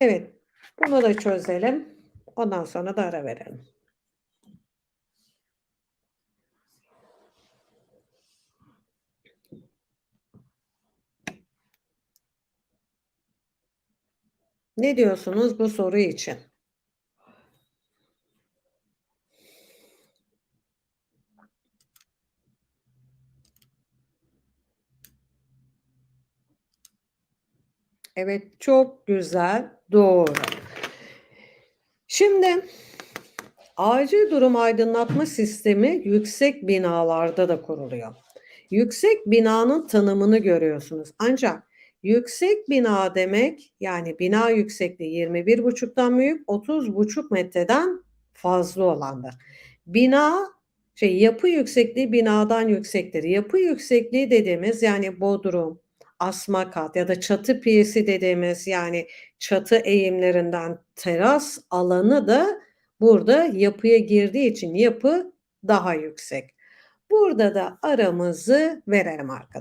Evet, bunu da çözelim. Ondan sonra da ara verelim. Ne diyorsunuz bu soru için? Evet, çok güzel, doğru. Şimdi acil durum aydınlatma sistemi yüksek binalarda da kuruluyor. Yüksek binanın tanımını görüyorsunuz. Ancak yüksek bina demek yani bina yüksekliği 21,5'tan büyük, 30,5 metreden fazla olandır. Bina şey yapı yüksekliği binadan yüksektir. Yapı yüksekliği dediğimiz yani bodrum, asma kat ya da çatı piyesi dediğimiz yani çatı eğimlerinden teras alanı da burada yapıya girdiği için yapı daha yüksek. Burada da aramızı verelim arkadaşlar.